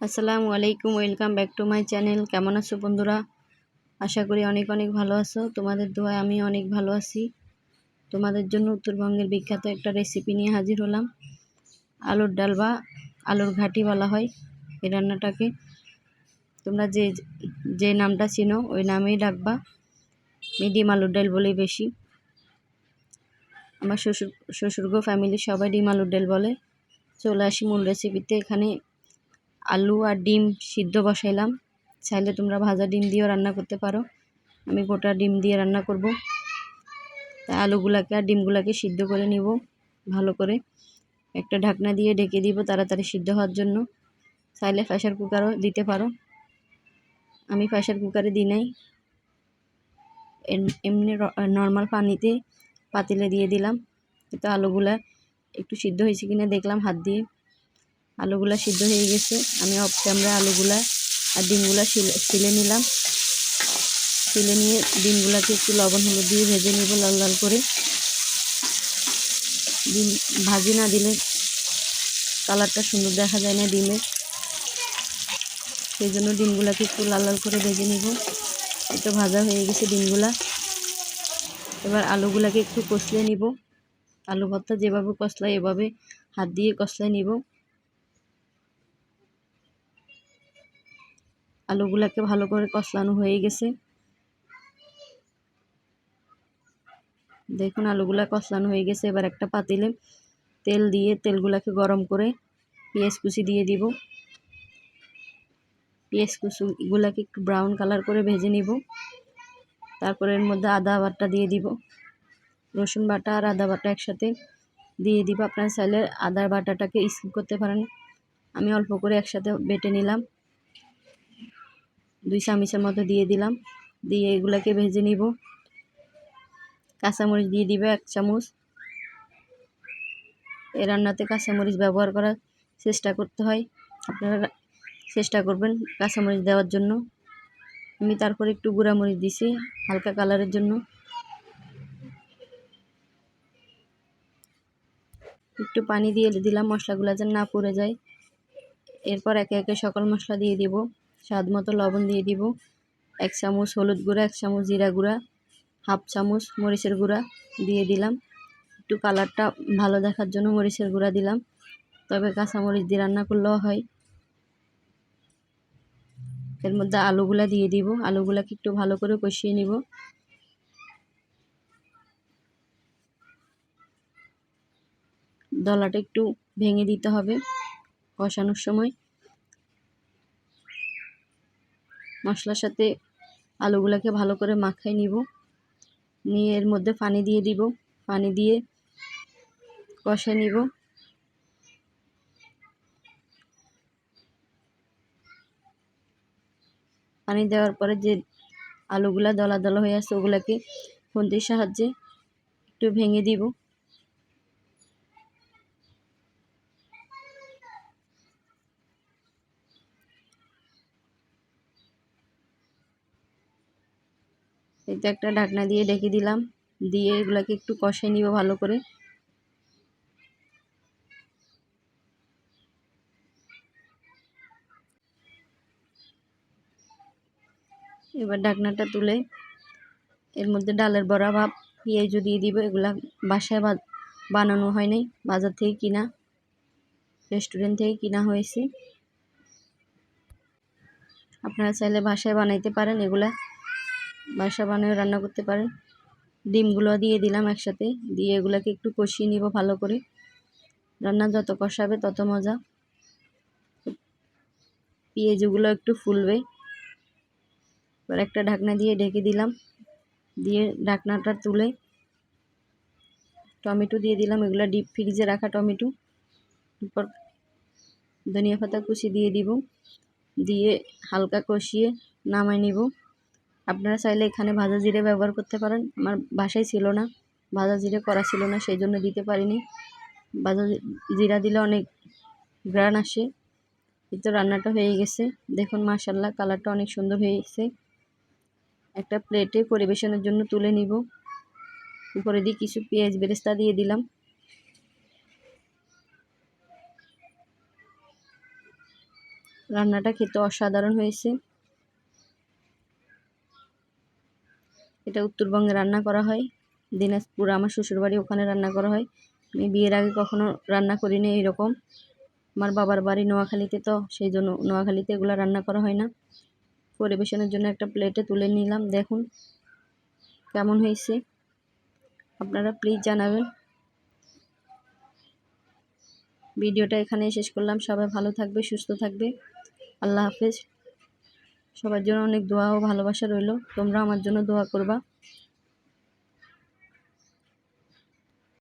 আসসালামু আলাইকুম, welcome back to my channel. কেমন আছো বন্ধুরা? আশা করি অনেক অনেক ভালো আছো। তোমাদের দোয়ায় আমি অনেক ভালো আছি। তোমাদের জন্য উত্তরবঙ্গের বিখ্যাত একটা রেসিপি নিয়ে হাজির হলাম। আলুর ডাল বা আলুর ঘাটি বলা হয় এই রান্নাটাকে। তোমরা যে যে নামটা চিনো, ওই নামেই ডাকবা। মিডিয়াম আলুর ডাল বলেই বেশি। আমার শ্বশুর, শ্বশুরগো ফ্যামিলির সবাই ডিম আলুর ডাল বলে। চলে আসি মূল রেসিপিতে এখানে আলু আর ডিম সিদ্ধ বসাইলাম। চাইলে তোমরা ভাজা ডিম দিয়েও রান্না করতে পারো। আমি গোটা ডিম দিয়ে রান্না করব। তাই আলুগুলাকে আর ডিমগুলাকে সিদ্ধ করে নিব ভালো করে। একটা ঢাকনা দিয়ে ঢেকে দিব তাড়াতাড়ি সিদ্ধ হওয়ার জন্য। চাইলে প্রেশার কুকারও দিতে পারো। আমি প্রেশার কুকারে দিই নাই। এমনি নর্মাল পানিতে পাতিলে দিয়ে দিলাম। তো আলুগুলা একটু সিদ্ধ হয়েছে কিনা দেখলাম হাত দিয়ে। আলুগুলা সিদ্ধ হয়ে গেছে। আমি অফ ক্যামেরা আলুগুলা আর ডিমগুলা সিলে নিলাম। সিলে নিয়ে ডিমগুলাকে একটু লবণ হলুদ দিয়ে ভেজে নিব লাল লাল করে। ডিম ভাজি না দিলে কালারটা সুন্দর দেখা যায় না ডিমের সেই জন্য ডিমগুলাকে একটু লাল লাল করে ভেজে নিব। একটু ভাজা হয়ে গেছে ডিমগুলা। এবার আলুগুলাকে একটু কষলে নিব। আলু ভর্তা যেভাবে কষলায় এভাবে হাত দিয়ে কষলায় নিব। আলুগুলাকে ভালো করে কষলানো হয়ে গেছে। দেখুন আলুগুলা কষলানো হয়ে গেছে। এবার একটা পাতিলে তেল দিয়ে তেলগুলাকে গরম করে পেঁয়াজ কুচি দিয়ে দিব। পেঁয়াজ কুচিগুলাকে একটু ব্রাউন কালার করে ভেজে নিব। তারপরে এর মধ্যে আদা বাটা দিয়ে দিব। রসুন বাটা আর আদা বাটা একসাথে দিয়ে দিব। আপনার চাইলে আদার বাটাটাকে স্কিপ করতে পারেন। আমি অল্প করে একসাথে বেটে নিলাম। দুই চামচের মতো দিয়ে দিলাম। দিয়ে এগুলাকে ভেজে নিব। কাঁচামরিচ দিয়ে দিবে এক চামচ। এ রান্নাতে কাঁচামরিচ ব্যবহার করার চেষ্টা করতে হয়। আপনারা চেষ্টা করবেন কাঁচামরিচ দেওয়ার জন্য। আমি তারপর একটু গুঁড়ামরিচ দিছি হালকা কালারের জন্য। একটু পানি দিয়ে দিলাম, মশলাগুলো যেন না পড়ে যায়। এরপর একে একে সকল মশলা দিয়ে দিব। স্বাদ মতো লবণ দিয়ে দিব। এক চামচ হলুদ গুঁড়া, এক চামচ জিরা গুঁড়া, হাফ চামচ মরিচের গুঁড়া দিয়ে দিলাম। একটু কালারটা ভালো দেখার জন্য মরিচের গুঁড়া দিলাম। তবে কাঁচামরিচ দিয়ে রান্না করলেও হয়। এর মধ্যে আলুগুলা দিয়ে দিব। আলুগুলাকে একটু ভালো করে কষিয়ে নিব। দলাটা একটু ভেঙে দিতে হবে কষানোর সময়। মশলার সাথে আলুগুলাকে ভালো করে মাখাই নিব। নিয়ে এর মধ্যে পানি দিয়ে দিব। পানি দিয়ে কষাই নিব। পানি দেওয়ার পরে যে আলুগুলা দলা দলা হয়ে আসছে ওগুলাকে খুন্তির সাহায্যে একটু ভেঙে দিব। এতে একটা ঢাকনা দিয়ে ডেকে দিলাম। দিয়ে এগুলাকে একটু কষে নিব ভালো করে। এবার ঢাকনাটা তুলে এর মধ্যে ডালের বড়া ভাব, পেঁয়াজও দিয়ে দিব। এগুলা বাসায় বানানো হয় নাই, বাজার থেকে কিনা, রেস্টুরেন্ট থেকে কিনা হয়েছে। আপনারা চাইলে বাসায় বানাইতে পারেন এগুলা। বাসা বানিয়ে রান্না করতে পারেন ডিমগুলো দিয়ে দিলাম একসাথে, দিয়ে এগুলোকে একটু কষিয়ে নিব ভালো করে। রান্না যত কষাবে তত মজা। পেঁয়াজগুলো একটু ফুলবে। এবার একটা ঢাকনা দিয়ে ঢেকে দিলাম। দিয়ে ঢাকনাটা তুলে টমেটো দিয়ে দিলাম। এগুলো ডিপ ফ্রিজে রাখা টমেটো। এরপর ধনিয়া পাতা কুচি দিয়ে দিব। দিয়ে হালকা কষিয়ে নামাই নিব। আপনারা চাইলে এখানে ভাজা জিরে ব্যবহার করতে পারেন। আমার বাসায় ছিল না, ভাজা জিরে করা ছিল না সেই জন্য দিতে পারিনি। ভাজা জিরা দিলে অনেক গ্রান আসে। কিন্তু রান্নাটা হয়ে গেছে। দেখুন মাশাল্লাহ কালারটা অনেক সুন্দর হয়েছে একটা প্লেটে পরিবেশনের জন্য তুলে নিব। উপরে দিয়ে কিছু পেঁয়াজ বেরেস্তা দিয়ে দিলাম। রান্নাটা খেতে অসাধারণ হয়েছে। এটা উত্তরবঙ্গে রান্না করা হয়। দিনাজপুর আমার শ্বশুরবাড়ি ওখানে রান্না করা হয়। আমি বিয়ের আগে কখনো রান্না করিনি এইরকম আমার বাবার বাড়ি নোয়াখালীতে তো সেই জন্য নোয়াখালীতে এগুলো রান্না করা হয় না। পরিবেশনের জন্য একটা প্লেটে তুলে নিলাম, দেখুন কেমন হয়েছে। আপনারা প্লিজ জানাবেন। ভিডিওটা এখানে শেষ করলাম। সবাই ভালো থাকবে, সুস্থ থাকবে। আল্লাহ হাফেজ। সবার জন্য অনেক দোয়া ও ভালোবাসা রইল। তোমরা আমার জন্য দোয়া করবা।